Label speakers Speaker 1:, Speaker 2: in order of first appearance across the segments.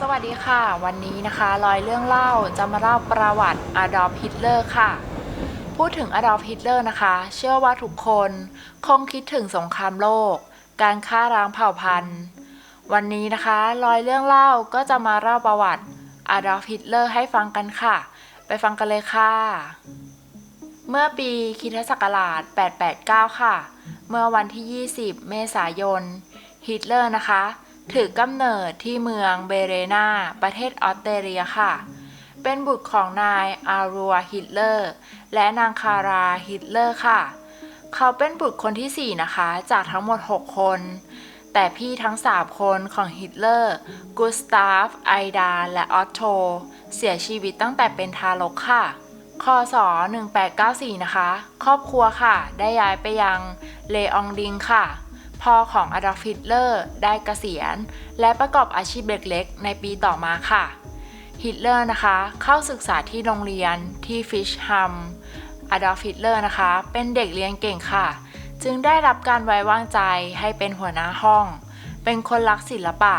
Speaker 1: สวัสดีค่ะ วันนี้นะคะรอยเรื่องเล่าจะมาเล่าประวัติอดอล์ฟฮิตเลอร์ค่ะ พูดถึงอดอล์ฟฮิตเลอร์นะคะ เชื่อว่าทุกคนคงคิดถึงสงครามโลก การฆ่าล้างเผ่าพันธุ์ วันนี้นะคะรอยเรื่องเล่าก็จะมาเล่าประวัติอดอล์ฟฮิตเลอร์ให้ฟังกันค่ะ ไปฟังกันเลยค่ะ เมื่อปีคริสตศักราช 889 ค่ะ เมื่อวันที่ 20 เมษายนฮิตเลอร์นะคะ ถือกำเนิดที่เมืองเบเรนา ประเทศออสเตรเลียค่ะ เป็นบุตรของนายอารัวฮิตเลอร์ และนางคาราฮิตเลอร์ค่ะ เขาเป็นบุตรคนที่ 4 นะคะ จากทั้งหมด 6 คน แต่พี่ทั้ง 3 คนของฮิตเลอร์ กุสตาฟ ไอดา และออตโต เสียชีวิตตั้งแต่เป็นทารกค่ะคศ1894 นะคะ ครอบครัวค่ะ ได้ย้ายไปยังเลอองดิงค่ะ พ่อของอดอล์ฟฮิตเลอร์ได้เกษียณ และประกอบอาชีพเล็กๆ ในปีต่อมาค่ะ ฮิตเลอร์นะคะเข้าศึกษาที่โรงเรียนที่ฟิชฮัมอดอล์ฟฮิตเลอร์นะคะ เป็นเด็กเรียนเก่งค่ะ จึงได้รับการไว้วางใจให้เป็นหัวหน้าห้อง เป็นคนรักศิลปะ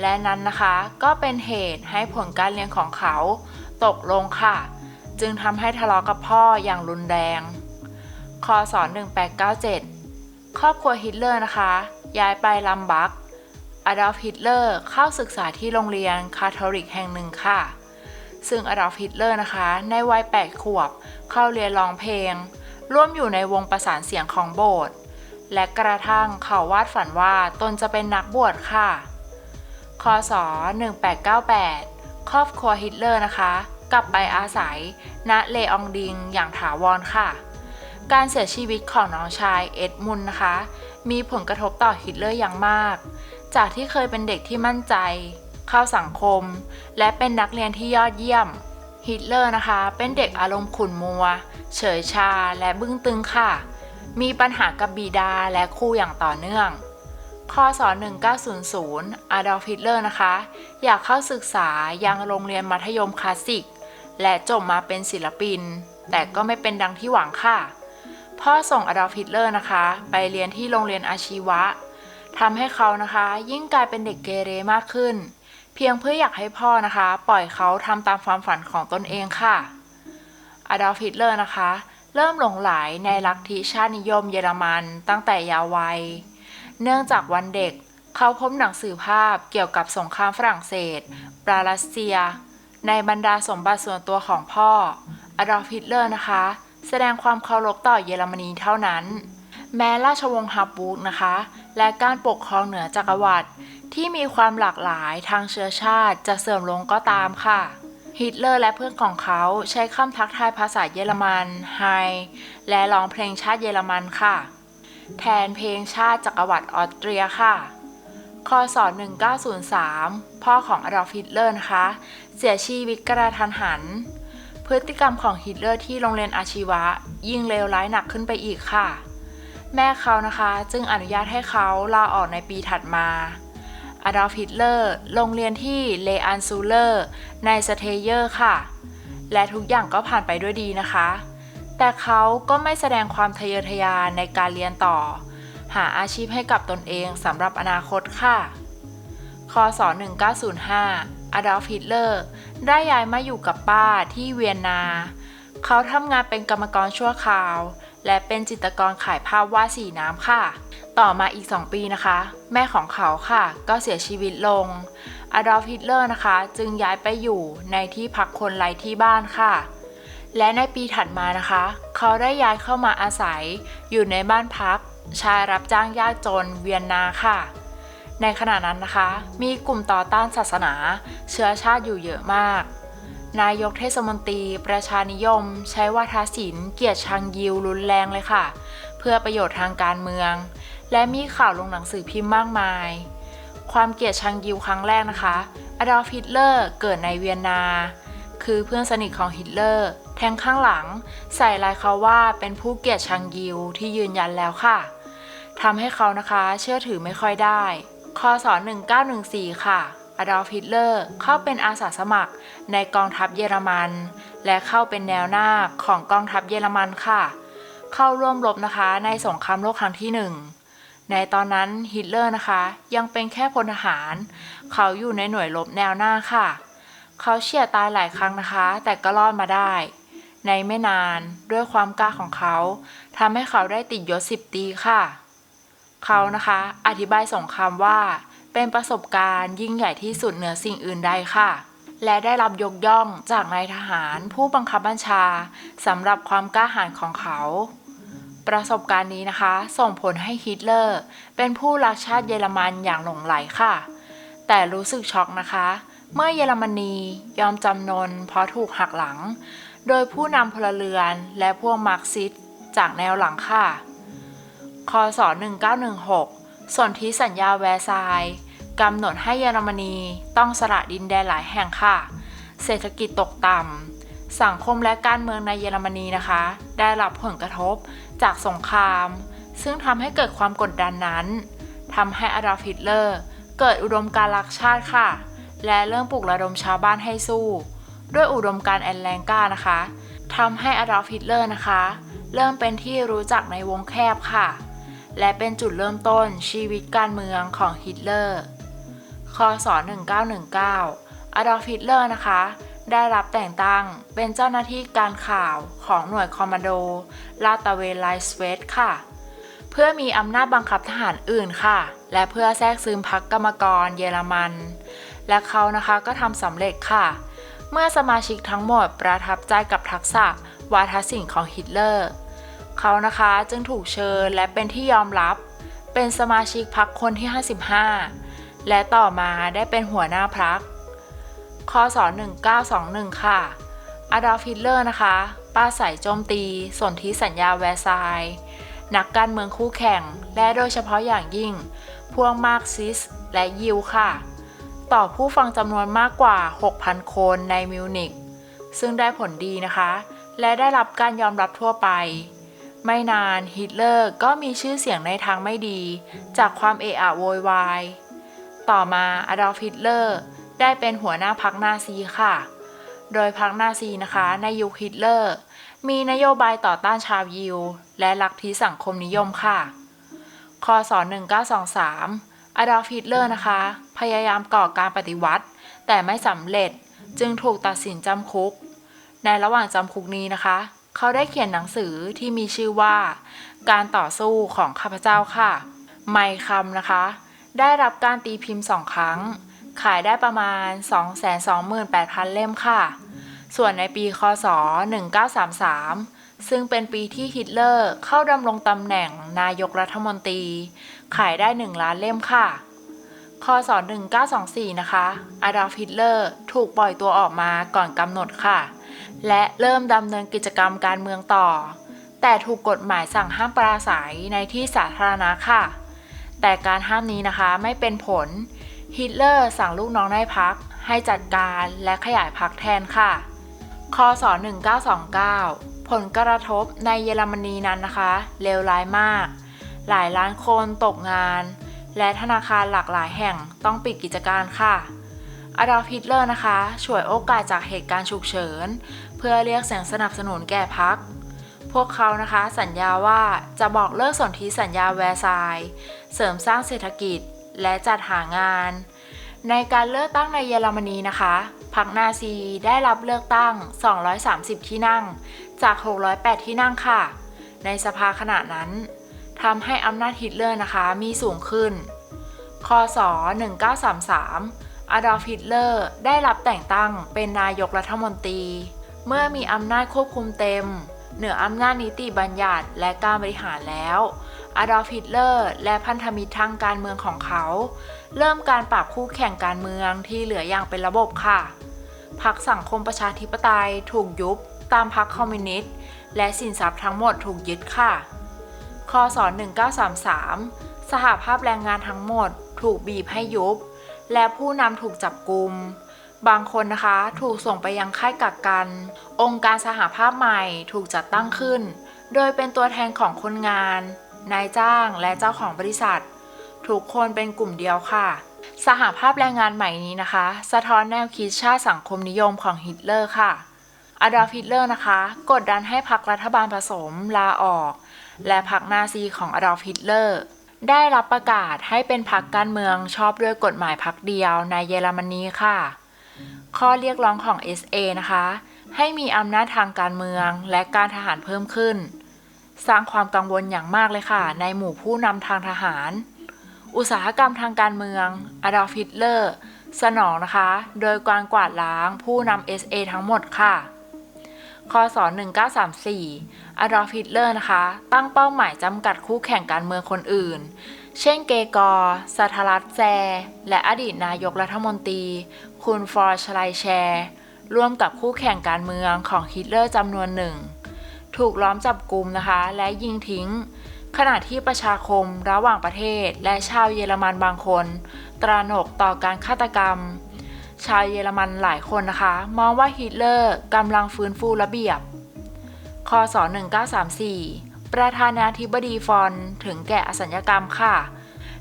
Speaker 1: และนั้นนะคะก็เป็นเหตุให้ผลการเรียนของเขา ตกลงค่ะ จึงทำให้ทะเลาะกับพ่ออย่างรุนแรงคศ1897 ครอบครัวฮิตเลอร์นะคะ ย้ายไปลัมบักอดอล์ฟฮิตเลอร์เข้าศึกษาที่โรงเรียนคาทอลิกแห่งหนึ่งค่ะ ซึ่งอดอล์ฟฮิตเลอร์นะคะ ในวัย 8 ขวบ เข้าเรียนร้องเพลง ร่วมอยู่ในวงประสานเสียงของโบสถ์และกระทั่งเขาวาดฝันว่าตนจะเป็นนักบวชค่ะ คศ 1898 ครอบครัวฮิตเลอร์นะคะ กลับไปอาศัยณเลอองดิงอย่างถาวรค่ะ การเสียชีวิตของน้องชายเอ็ดมุนนะคะ มีผลกระทบต่อฮิตเลอร์อย่างมาก จากที่เคยเป็นเด็กที่มั่นใจ เข้าสังคม และเป็นนักเรียนที่ยอดเยี่ยม ฮิตเลอร์นะคะ เป็นเด็กอารมณ์ขุ่นมัว เฉยชาและบึ้งตึงค่ะ มีปัญหากับบิดาและครูอย่างต่อเนื่องคศ1900อดอล์ฟฮิตเลอร์นะคะ อยากเข้าศึกษายังโรงเรียนมัธยมคลาสสิก และจบมาเป็นศิลปิน แต่ก็ไม่เป็นดังที่หวังค่ะ พ่อส่งอดอล์ฟฮิตเลอร์นะคะ ไปเรียนที่โรงเรียนอาชีวะทำให้เขานะคะ ยิ่งกลายเป็นเด็กเกเรมากขึ้น เพียงเพื่ออยากให้พ่อนะคะ ปล่อยเขาทำตามความฝันของตนเองค่ะอดอล์ฟฮิตเลอร์นะคะ เริ่มหลงไหลในลัทธิชาตินิยมเยอรมันตั้งแต่ยาววัย เนื่องจากวันเด็กเขาพบหนังสือภาพเกี่ยวกับสงครามฝรั่งเศสปรารัสเซีย ในบรรดาสมบัติส่วนตัวของพ่ออดอล์ฟฮิตเลอร์นะคะ แสดงความเคารพต่อเยอรมนีเท่านั้น แม้ราชวงศ์ฮับบูร์กนะคะ และการปกครองเหนือจักรวรรดิที่มีความหลากหลายทางเชื้อชาติจะเสื่อมลงก็ตามค่ะฮิตเลอร์และเพื่อนของเขาใช้คำทักทายภาษาเยอรมันไฮและร้องเพลงชาติเยอรมันค่ะ แทนเพลงชาติจักรวรรดิออสเตรียค่ะ คศ 1903 พ่อของอดอล์ฟฮิตเลอร์นะคะ เสียชีวิตกระทันหัน พฤติกรรมของฮิตเลอร์ที่โรงเรียนอาชีวะ ยิ่งเลวร้ายหนักขึ้นไปอีกค่ะ แม่เขานะคะจึงอนุญาตให้เขาลาออกในปีถัดมาอดอล์ฟฮิตเลอร์ลงเรียนที่เลอันซูเลอร์ในสเทเยอร์ค่ะ และทุกอย่างก็ผ่านไปด้วยดีนะคะ แต่เขาก็ไม่แสดงความทะเยอทะยานในการเรียนต่อ หาอาชีพให้กับตนเองสำหรับอนาคตค่ะ คศ 1905 อดอล์ฟ ฮิตเลอร์ ได้ย้ายมาอยู่กับป้าที่เวียนนา เขาทำงานเป็นกรรมกรชั่วคราว และเป็นจิตรกรขายภาพวาดสีน้ำค่ะ ต่อมาอีก 2 ปีนะคะ แม่ของเขาค่ะ ก็เสียชีวิตลง อดอล์ฟ ฮิตเลอร์นะคะ จึงย้ายไปอยู่ในที่พักคนไร้ที่บ้านค่ะและในปีถัดมานะคะ เขาได้ย้ายเข้ามาอาศัยอยู่ในบ้านพัก ชายรับจ้างยากจนเวียนนาค่ะ ในขณะนั้นนะคะ มีกลุ่มต่อต้านศาสนา เชื้อชาติอยู่เยอะมาก นายกเทศมนตรี ประชานิยม ใช้วาทศิลป์เกียรติชังยิวรุนแรงเลยค่ะ เพื่อประโยชน์ทางการเมือง และมีข่าวลงหนังสือพิมพ์มากมาย ความเกียดชังยิวครั้งแรกนะคะอดอล์ฟฮิตเลอร์เกิดในเวียนนา คือเพื่อนสนิทของฮิตเลอร์ แทงข้างหลัง ใส่ลายเขาว่าเป็นผู้เกียดชังยิวที่ยืนยันแล้วค่ะทำให้เขานะคะ เชื่อถือไม่ค่อยได้ คศ 1914 ค่ะ อดอล์ฟ ฮิตเลอร์ เข้าเป็นอาสาสมัครในกองทัพเยอรมัน และเข้าเป็นแนวหน้าของกองทัพเยอรมันค่ะ เข้าร่วมรบนะคะในสงครามโลกครั้งที่หนึ่งในตอนนั้นฮิตเลอร์นะคะ ยังเป็นแค่พลทหาร เขาอยู่ในหน่วยรบแนวหน้าค่ะ เขาเฉียดตายหลายครั้งนะคะ แต่ก็รอดมาได้ ในไม่นานด้วยความกล้าของเขาทำให้เขาได้ติดยศสิบตีค่ะ เขานะคะ อธิบายสองครามว่า เป็นประสบการณ์ยิ่งใหญ่ที่สุดเหนือสิ่งอื่นใดค่ะ และได้รับยกย่องจากนายทหารผู้บังคับบัญชาสำหรับความกล้าหาญของเขา ประสบการณ์นี้นะคะ ส่งผลให้ฮิตเลอร์ เป็นผู้รักชาติเยอรมันอย่างหลงไหลค่ะ แต่รู้สึกช็อกนะคะ เมื่อเยอรมนียอมจำนนเพราะถูกหักหลัง โดยผู้นำพลเรือนและพวกมาร์กซิสจากแนวหลังค่ะ คศ 1916 ส่วนธิสัญญาแวร์ซายน์กำหนดให้เยอรมนีต้องสละดินแดนหลายแห่งค่ะ เศรษฐกิจตกต่ำ สังคมและการเมืองในเยอรมนีนะคะ ได้รับผลกระทบจากสงคราม ซึ่งทำให้เกิดความกดดันนั้นทำให้อดอล์ฟฮิตเลอร์ เกิดอุดมการณ์รักชาติค่ะ และเริ่มปลุกระดมชาวบ้านให้สู้ ด้วยอุดมการณ์แอนแลงกานะคะทำให้อดอล์ฟฮิตเลอร์นะคะ เริ่มเป็นที่รู้จักในวงแคบค่ะ และเป็นจุดเริ่มต้นชีวิตการเมืองของฮิตเลอร์ คศ 1919 อดอล์ฟฮิตเลอร์นะคะ ได้รับแต่งตั้งเป็นเจ้าหน้าที่การข่าวของหน่วยคอมมานโด ลาตระเวนไลสเวตค่ะ เพื่อมีอำนาจบังคับทหารอื่นค่ะ และเพื่อแทรกซึมพรรคกรรมกรเยอรมัน และเขานะคะก็ทำสำเร็จค่ะ เมื่อสมาชิกทั้งหมดประทับใจกับทักษะวาทศิลป์ของฮิตเลอร์ เขานะคะจึงถูกเชิญและเป็นที่ยอมรับ เป็นสมาชิกพรรคคนที่ 55 และต่อมาได้เป็นหัวหน้าพรรคคศ 1921 ค่ะ อดอล์ฟฮิตเลอร์นะคะ ป้าใส่โจมตี สนธิสัญญาแวร์ซายน์นักการเมืองคู่แข่ง และโดยเฉพาะอย่างยิ่ง พวกมาร์กซิส และยิวค่ะ ต่อผู้ฟังจำนวนมากกว่า 6,000 คนในมิวนิกซึ่งได้ผลดีนะคะ และได้รับการยอมรับทั่วไป ไม่นานฮิตเลอร์ก็มีชื่อเสียงในทางไม่ดี จากความเอะอะโวยวาย ต่อมาอดอล์ฟฮิตเลอร์ได้เป็นหัวหน้าพรรคนาซีค่ะ โดยพรรคนาซีนะคะในยุคฮิตเลอร์ มีนโยบายต่อต้านชาวยิว และลัทธิสังคมนิยมค่ะคศ1923อดอล์ฟฮิตเลอร์นะคะ พยายามก่อการปฏิวัติ แต่ไม่สำเร็จจึงถูกตัดสินจำคุก ในระหว่างจำคุกนี้นะคะ เขาได้เขียนหนังสือที่มีชื่อว่า การต่อสู้ของข้าพเจ้าค่ะ ไมค์คำนะคะ ได้รับการตีพิมพ์สองครั้ง ขายได้ประมาณ 228,000 เล่มค่ะ ส่วนในปีคศ 1933 ซึ่งเป็นปีที่ฮิตเลอร์เข้าดำรงตำแหน่งนายกรัฐมนตรี ขายได้ 1 ล้านเล่มค่ะคศ1924 นะคะอดอล์ฟ ฮิตเลอร์ ถูกปล่อยตัวออกมาก่อนกำหนดค่ะ และเริ่มดำเนินกิจกรรมการเมืองต่อ แต่ถูกกฎหมายสั่งห้ามปราศัยในที่สาธารณะค่ะ แต่การห้ามนี้นะคะไม่เป็นผล ฮิตเลอร์สั่งลูกน้องในพัก ให้จัดการและขยายพักแทนค่ะ คศ 1929 ผลกระทบในเยอรมนีนั้นนะคะเลวร้ายมาก หลายล้านคนตกงาน และธนาคารหลากหลายแห่งต้องปิดกิจการค่ะอดอล์ฟฮิตเลอร์นะคะฉวยโอกาสจากเหตุการณ์ฉุกเฉิน เพื่อเรียกเสียงสนับสนุนแก่พรรคพวกเขานะคะสัญญาว่าจะบอกเลิกสนธิสัญญาแวร์ซายน์เสริมสร้างเศรษฐกิจและจัดหางาน ในการเลือกตั้งในเยอรมนีนะคะพรรคนาซีได้รับเลือกตั้ง 230 ที่นั่ง จาก 608 ที่นั่งค่ะ ในสภาขณะนั้นทำให้อำนาจฮิตเลอร์นะคะมีสูงขึ้น คศ 1933 อดอล์ฟฮิตเลอร์ได้รับแต่งตั้งเป็นนายกรัฐมนตรี เมื่อมีอำนาจควบคุมเต็ม เหนืออำนาจนิติบัญญัติและการบริหารแล้วอดอล์ฟฮิตเลอร์และพันธมิตรทางการเมืองของเขา เริ่มการปราบคู่แข่งการเมืองที่เหลืออย่างเป็นระบบค่ะพรรคสังคมประชาธิปไตยถูกยุบตามพรรคคอมมิวนิสต์และสินทรัพย์ทั้งหมดถูกยึดค่ะ คศ 1933 สหภาพแรงงานทั้งหมดถูกบีบให้ยุบ และผู้นำถูกจับกุม บางคนนะคะถูกส่งไปยังค่ายกักกัน องค์การสหภาพใหม่ถูกจัดตั้งขึ้น โดยเป็นตัวแทนของคนงาน นายจ้างและเจ้าของบริษัท ทุกคนเป็นกลุ่มเดียวค่ะ สหภาพแรงงานใหม่นี้นะคะ สะท้อนแนวคิดชาติสังคมนิยมของฮิตเลอร์ค่ะอดอล์ฟฮิตเลอร์นะคะ กดดันให้พรรครัฐบาลผสมลาออก และพรรคนาซีของอดอล์ฟฮิตเลอร์ได้รับประกาศให้เป็นพรรคการเมืองชอบด้วยกฎหมายพรรคเดียวในเยอรมนีค่ะ ข้อเรียกร้องของ SA นะคะ ให้มีอำนาจทางการเมืองและการทหารเพิ่มขึ้น สร้างความกังวลอย่างมากเลยค่ะ ในหมู่ผู้นำทางทหาร อุตสาหกรรมทางการเมืองอดอล์ฟฮิตเลอร์ สนองนะคะ โดยการกวาดล้างผู้นำ SA ทั้งหมดค่ะคศ1934อดอล์ฟฮิตเลอร์นะคะ ตั้งเป้าหมายจำกัดคู่แข่งการเมืองคนอื่น เช่นเกกอร์สทรัตแซ และอดีตนายกรัฐมนตรี คุณฟอร์ชไลแชร์ร่วมกับคู่แข่งการเมืองของฮิตเลอร์จำนวนหนึ่ง ถูกล้อมจับกลุ่มนะคะ และยิงทิ้ง ขณะที่ประชาคมระหว่างประเทศ และชาวเยอรมันบางคน ตระหนกต่อการฆาตกรรม ชาวเยอรมันหลายคนนะคะ มองว่าฮิตเลอร์กำลังฟื้นฟูระเบียบ คศ 1934 ประธานาธิบดีฟอนถึงแก่อสัญญกรรมค่ะ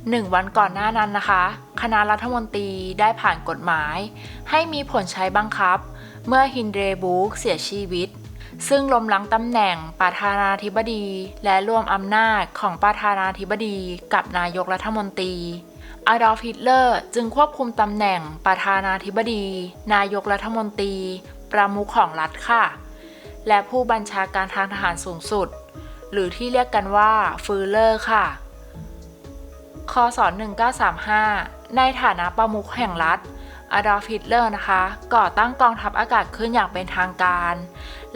Speaker 1: หนึ่งวันก่อนหน้านั้นนะคะ คณะรัฐมนตรีได้ผ่านกฎหมาย ให้มีผลใช้บังคับ เมื่อฮินเดรบุกเสียชีวิต ซึ่งล้มล้างตำแหน่งประธานาธิบดี และรวมอำนาจของประธานาธิบดีกับนายกรัฐมนตรีอาดอล์ฟฮิตเลอร์จึงควบคุมตำแหน่งประธานาธิบดี นายกรัฐมนตรี ประมุขของรัฐค่ะ และผู้บัญชาการทางทหารสูงสุด หรือที่เรียกกันว่าฟืเลอร์ค่ะ คศ 1935 ในฐานะประมุขแห่งรัฐอดอล์ฟฮิตเลอร์นะคะ ก่อตั้งกองทัพอากาศขึ้นอย่างเป็นทางการ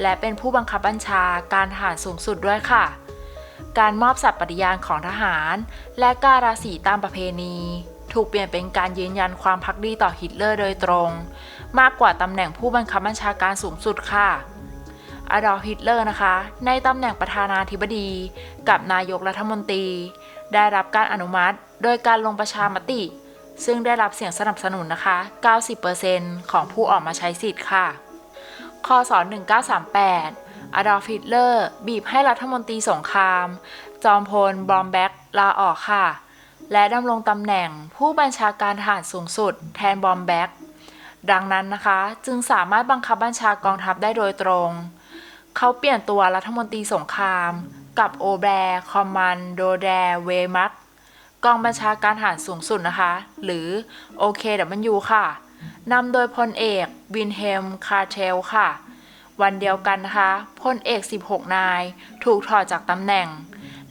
Speaker 1: และเป็นผู้บังคับบัญชาการทหารสูงสุดด้วยค่ะ การมอบสัตย์ปฏิญาณของทหาร และการาสีตามประเพณี ถูกเปลี่ยนเป็นการยืนยันความพักดีต่อฮิตเลอร์โดยตรง มากกว่าตำแหน่งผู้บังคับบัญชาการสูงสุดค่ะอดอล์ฟฮิตเลอร์นะคะ ในตำแหน่งประธานาธิบดี กับนายกรัฐมนตรี ได้รับการอนุมัติ โดยการลงประชามติ ซึ่งได้รับเสียงสนับสนุนนะคะ 90%ของผู้ออกมาใช้สิทธิ์ค่ะ คศ 1938 อดอล์ฟ ฮิตเลอร์ บีบให้รัฐมนตรีสงคราม จอมพล บอมแบ็กลาออกค่ะ และดำรงตำแหน่งผู้บัญชาการทหารสูงสุด แทนบอมแบ็กดังนั้นนะคะจึงสามารถบังคับบัญชากองทัพได้โดยตรง เขาเปลี่ยนตัวรัฐมนตรีสงคราม กับโอแบร์คอมมันโดแดเวมักกองบัญชาการทหารสูงสุดนะคะ หรือ OKW ค่ะนำโดยพลเอกวินเฮมคาร์เทลค่ะ วันเดียวกันนะคะพลเอก 16 นาย ถูกถอดจากตำแหน่ง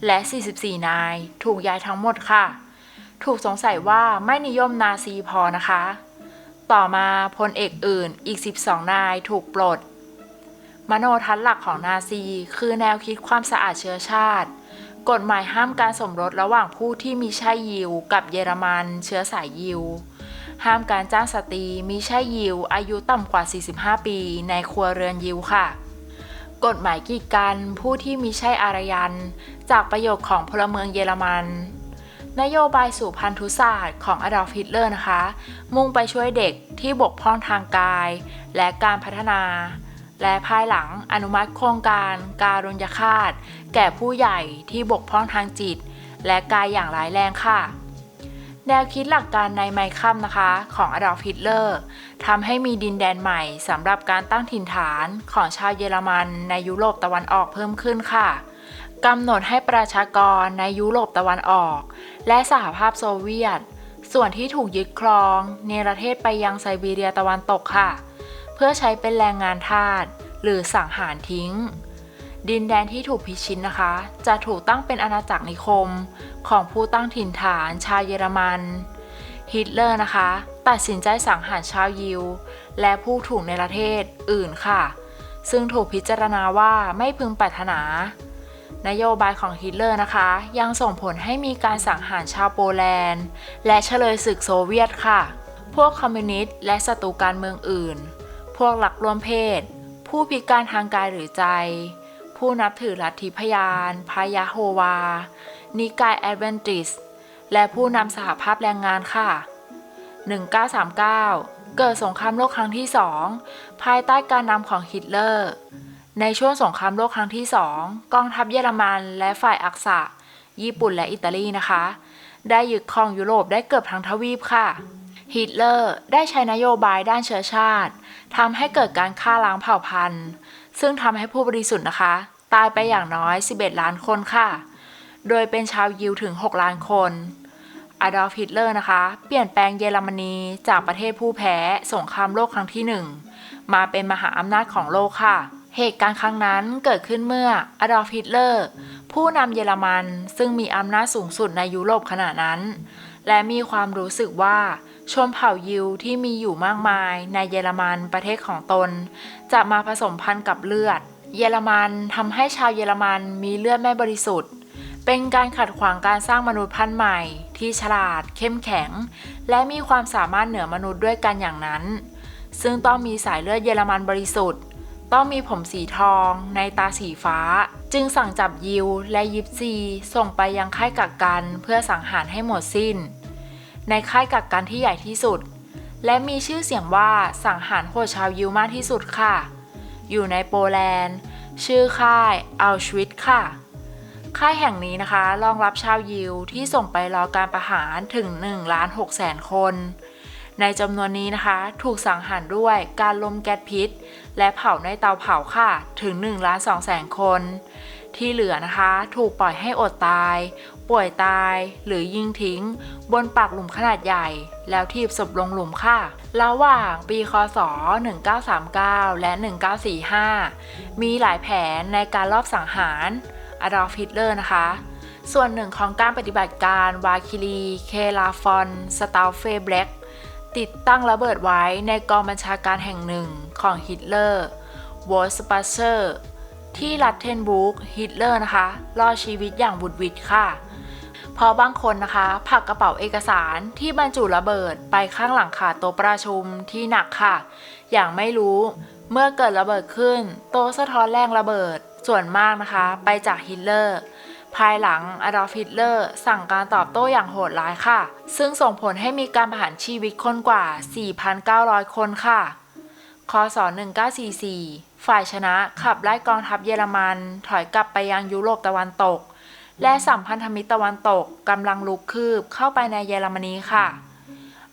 Speaker 1: และ 44 นาย ถูกย้ายทั้งหมดค่ะ ถูกสงสัยว่าไม่นิยมนาซีพอนะคะ ต่อมาพลเอกอื่นอีก 12 นายถูกปลด มโนทัศน์หลักของนาซี คือแนวคิดความสะอาดเชื้อชาติ กฎหมายห้ามการสมรสระหว่างผู้ที่มีชายยิว กับเยอรมัน เชื้อสายยิว ห้ามการจ้างสตรีมีชายยิว อายุต่ำกว่า 45 ปี ในครัวเรือนยิวค่ะ กฎหมายกีดกันผู้ที่มีชายอารยัน จากประโยชน์ของพลเมืองเยอรมันนโยบายสู่พันธุศาสตร์ของอดอล์ฟฮิตเลอร์นะคะ มุ่งไปช่วยเด็กที่บกพร่องทางกาย และการพัฒนา และภายหลังอนุมัติโครงการการุญยฆาต แก่ผู้ใหญ่ที่บกพร่องทางจิต และกายอย่างร้ายแรงค่ะ แนวคิดหลักการในไมคัมนะคะ ของอดอล์ฟฮิตเลอร์ทำให้มีดินแดนใหม่สำหรับการตั้งถิ่นฐานของชาวเยอรมันในยุโรปตะวันออกเพิ่มขึ้นค่ะกำหนดให้ประชากรในยุโรปตะวันออก และสหภาพโซเวียต ส่วนที่ถูกยึดครอง เนรเทศไปยังไซบีเรียตะวันตกค่ะ พื่อใช้เป็นแรงงานทาสหรือสังหารทิ้ง ดินแดนที่ถูกพิชิตนะคะ จะถูกตั้งเป็นอาณาจักรนิคม ของผู้ตั้งถิ่นฐานชาวเยอรมันฮิตเลอร์นะคะ ตัดสินใจสังหารชาวยิว และผู้ถูกในประเทศอื่นค่ะ ซึ่งถูกพิจารณาว่าไม่พึงปรารถนา นโยบายของฮิตเลอร์นะคะ ยังส่งผลให้มีการสังหารชาวโปแลนด์ และเฉลยศึกโซเวียตค่ะ พวกคอมมิวนิสต์และศัตรูการเมืองอื่น พวกหลักรวมเพศ ผู้พิการทางกายหรือใจ ผู้นับถือลัทธิพยานพายาโฮวา นิกายแอดเวนติส และผู้นำสหภาพแรงงานค่ะ 1939 เกิดสงครามโลกครั้งที่สองภายใต้การนำของฮิตเลอร์ ในช่วงสงครามโลกครั้งที่สองกองทัพเยอรมันและฝ่ายอักษะ ญี่ปุ่นและอิตาลีนะคะ ได้ยึดครองยุโรปได้เกือบทั้งทวีปค่ะ ฮิตเลอร์ได้ใช้นโยบายด้านเชื้อชาติทำให้เกิดการฆ่าล้างเผ่าพันธุ์ ซึ่งทำให้ผู้บริสุทธิ์นะคะ ตายไปอย่างน้อย 11 ล้านคนค่ะ โดยเป็นชาวยิวถึง 6 ล้านคนอดอล์ฟฮิตเลอร์นะคะ เปลี่ยนแปลงเยอรมนีจากประเทศผู้แพ้สงครามโลกครั้งที่หนึ่งมาเป็นมหาอำนาจของโลกค่ะ เหตุการณ์ครั้งนั้นเกิดขึ้นเมื่ออดอล์ฟฮิตเลอร์ ผู้นำเยอรมันซึ่งมีอำนาจสูงสุดในยุโรปขณะนั้น และมีความรู้สึกว่า ชนเผ่ายิวที่มีอยู่มากมายในเยอรมันประเทศของตน จะมาผสมพันธุ์กับเลือด เยอรมันทำให้ชาวเยอรมันมีเลือดไม่บริสุทธิ์ เป็นการขัดขวางการสร้างมนุษย์พันธุ์ใหม่ ที่ฉลาด เข้มแข็ง และมีความสามารถเหนือมนุษย์ด้วยกันอย่างนั้น ซึ่งต้องมีสายเลือดเยอรมันบริสุทธิ์ ต้องมีผมสีทองในตาสีฟ้า จึงสั่งจับยิวและยิปซีส่งไปยังค่ายกักกันเพื่อสังหารให้หมดสิ้น ในค่ายกักกันที่ใหญ่ที่สุด และมีชื่อเสียงว่าสังหารโหดชาวยิวมากที่สุดค่ะ อยู่ในโปแลนด์ ชื่อค่ายอัลชวิตค่ะ ค่ายแห่งนี้นะคะรองรับชาวยิวที่ส่งไปรอการประหารถึง1ล้าน6แสนคน ในจำนวนนี้นะคะ ถูกสังหารด้วยการลมแก๊สพิษ และเผาในเตาเผาค่ะถึง1ล้าน2แสนคนที่เหลือนะคะ ถูกปล่อยให้อดตาย ป่วยตาย หรือยิงทิ้ง บนปากหลุมขนาดใหญ่ แล้วทีบศพลงหลุมค่ะ ระหว่างปีคศ 1939 และ 1945 มีหลายแผนในการลอบสังหารอดอล์ฟฮิตเลอร์นะคะ ส่วนหนึ่งของการปฏิบัติการวาคิรี เคลาฟอน สตาลเฟเบล็กติดตั้งระเบิดไว้ในกองบัญชาการแห่งหนึ่งของฮิตเลอร์วอสปัเชอร์ที่รัฐเทนบุกฮิตเลอร์นะคะ รอดชีวิตอย่างบุดหวิดค่ะ เพราะบางคนนะคะ ผักกระเป๋าเอกสารที่บรรจุระเบิดไปข้างหลังขาโต๊ะประชุมที่หนักค่ะ อย่างไม่รู้เมื่อเกิดระเบิดขึ้น โต๊ะสะท้อนแรงระเบิดส่วนมากนะคะ ไปจากฮิตเลอร์ภายหลังอดอล์ฟฮิตเลอร์สั่งการตอบโต้อย่างโหดร้ายค่ะ ซึ่งส่งผลให้มีการประหารชีวิตคนกว่า 4,900 คนค่ะคศ1944 ฝ่ายชนะขับไล่กองทัพเยอรมัน ถอยกลับไปยังยุโรปตะวันตก และสัมพันธมิตรตะวันตกกำลังลุกคืบเข้าไปในเยอรมนีค่ะ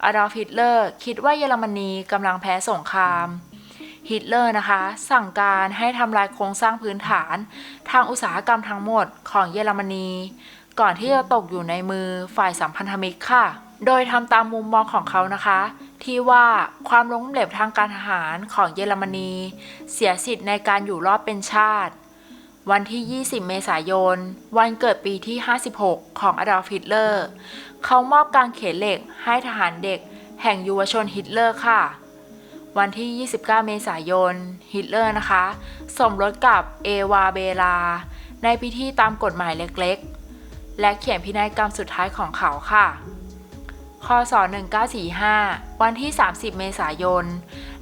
Speaker 1: อดอล์ฟฮิตเลอร์คิดว่าเยอรมนีกำลังแพ้สงครามฮิตเลอร์นะคะ สั่งการให้ทำลายโครงสร้างพื้นฐาน ทางอุตสาหกรรมทั้งหมดของเยอรมนี ก่อนที่จะตกอยู่ในมือฝ่ายสัมพันธมิตรค่ะ โดยทำตามมุมมองของเขานะคะ ที่ว่าความล้มเหลวทางการทหารของเยอรมนี เสียสิทธิ์ในการอยู่รอดเป็นชาติ วันที่ 20 เมษายน วันเกิดปีที่ 56 ของอดอล์ฟฮิตเลอร์ เขามอบการเขนเหล็กให้ทหารเด็กแห่งยุวชนฮิตเลอร์ค่ะ วันที่ 29 เมษายน ฮิตเลอร์นะคะ สมรสกับเอวาเบลา ในพิธีตามกฎหมายเล็กๆ และเขียนพินัยกรรมสุดท้ายของเขาค่ะคศ 1945 วันที่ 30 เมษายน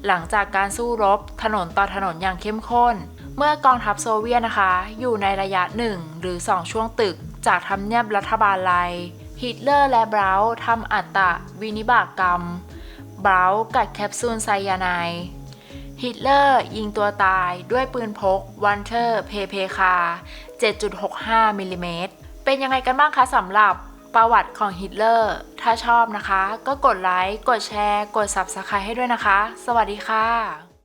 Speaker 1: หลังจากการสู้รบถนนต่อถนนอย่างเข้มข้น เมื่อกองทัพโซเวียตนะคะ อยู่ในระยะ 1 หรือ 2 ช่วงตึก จากทำเนียบรัฐบาลไลฮิตเลอร์และบราวน์ทำอัตตะวินิบากกรรมบราวน์กัดแคปซูลไซยาไนฮิตเลอร์ยิงตัวตายด้วยปืนพกวันเทอร์เพเพคา 7.65 มิลลิเมตร เป็นยังไงกันบ้างคะสำหรับประวัติของฮิตเลอร์ ถ้าชอบนะคะ ก็กดไลค์ กดแชร์ กด Subscribe ให้ด้วยนะคะ สวัสดีค่ะ